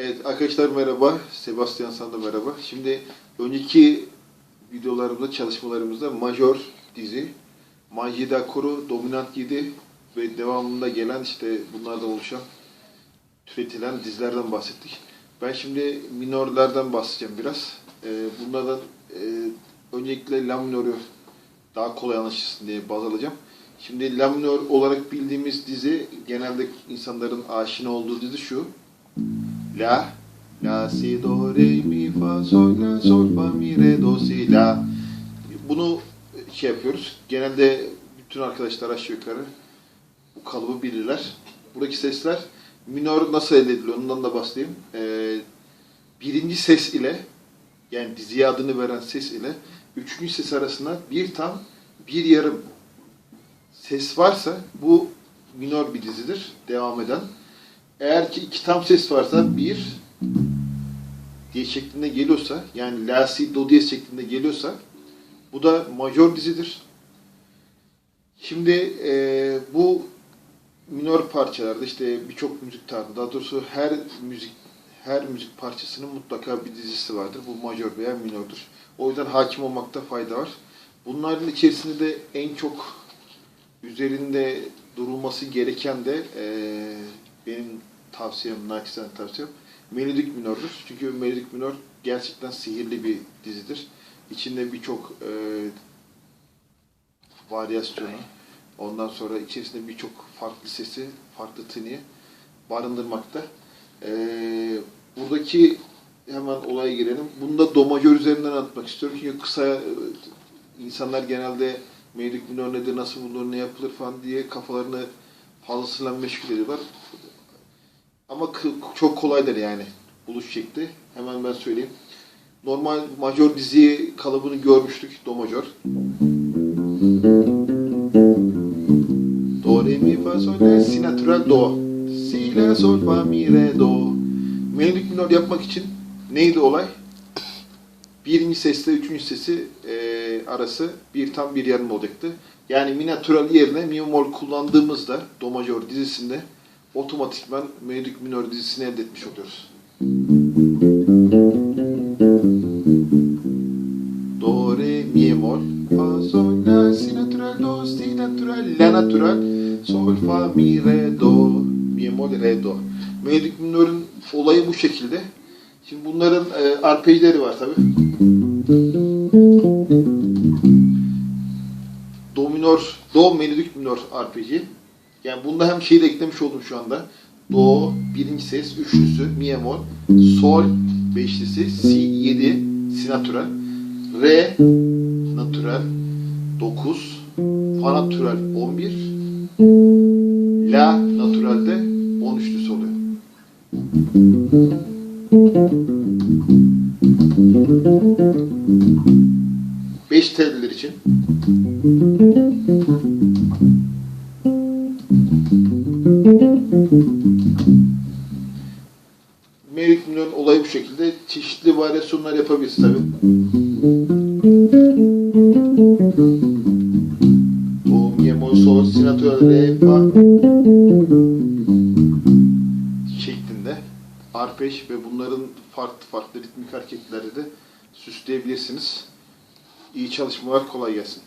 Evet arkadaşlar merhaba. Sebastian sana merhaba. Şimdi önceki videolarımızda, çalışmalarımızda major dizi, Majida Kuru, Dominant 7 ve devamında gelen işte bunlardan oluşan türetilen dizilerden bahsettik. Ben şimdi minörlerden bahsedeceğim biraz. Ee, bunlardan e, öncelikle la minörü daha kolay anlaşılsın diye baz alacağım. Şimdi la minör olarak bildiğimiz dizi genelde insanların aşina olduğu dizi şu. La, la, si, do, re, mi, fa, sol, la, sol, fa, mi, re, do, si, la. Bunu şey yapıyoruz. Genelde bütün arkadaşlar aşağı yukarı bu kalıbı bilirler. Buradaki sesler minör nasıl elde ediliyor ondan da bahsedeyim. Ee, birinci ses ile yani diziye adını veren ses ile üçüncü ses arasında bir tam bir yarım ses varsa bu minör bir dizidir. Devam eden. Eğer ki iki tam ses varsa bir diye şeklinde geliyorsa yani la si do diyez şeklinde geliyorsa bu da majör dizidir. Şimdi e, bu minör parçalarda işte birçok müzik tarzı daha doğrusu her müzik her müzik parçasının mutlaka bir dizisi vardır. Bu majör veya minördür. O yüzden hakim olmakta fayda var. Bunların içerisinde de en çok üzerinde durulması gereken de eee, benim tavsiyem, naçizane tavsiyem melodik minördür. Çünkü melodik minör gerçekten sihirli bir dizidir. İçinde birçok eee varyasyonu, ondan sonra içerisinde birçok farklı sesi, farklı tını barındırmakta. Eee, buradaki hemen olaya girelim. Bunu da do majör üzerinden anlatmak istiyorum. Çünkü kısa e, insanlar genelde melodik minör nedir, nasıl bulunur, ne yapılır falan diye kafalarını fazlasıyla meşgul ediyorlar. Ama çok kolaydır yani buluş şekli. Hemen ben söyleyeyim. Normal majör dizi kalıbını görmüştük. Do majör. Do, re, mi, fa, sol, la, si natural, do. Si, la, sol, fa, mi, re, do. Melodik minör yapmak için neydi olay? Birinci sesle üçüncü sesi e, arası bir tam bir yarım olacaktı. Yani mi natural yerine mi bemol kullandığımızda do majör dizisinde otomatikman melodik minör dizisini elde etmiş oluyoruz. Do, re, mi bemol, fa, sol, la, si natural, do, si natural, la natural, sol, fa, mi, re, do, mi bemol, re, do. Melodik minörün olayı bu şekilde. Şimdi bunların e, arpejleri var tabi. Do minör, do melodik minör arpeji. Yani bunda hem şeyi de eklemiş oldum şu anda. Do birinci ses, üçlüsü, mi bemol, sol beşlisi, si yedi, si natural, re natural, dokuz, fa natural, on bir, la naturalde on üçlüsü oluyor. Beş telliler için. Melik Minör'ün olayı bu şekilde. Çeşitli varyasyonlar yapabiliriz tabi. Do, mi, bemol, sol, si natural, re, fa şeklinde arpej ve bunların farklı farklı ritmik hareketleri de süsleyebilirsiniz. İyi çalışmalar, kolay gelsin.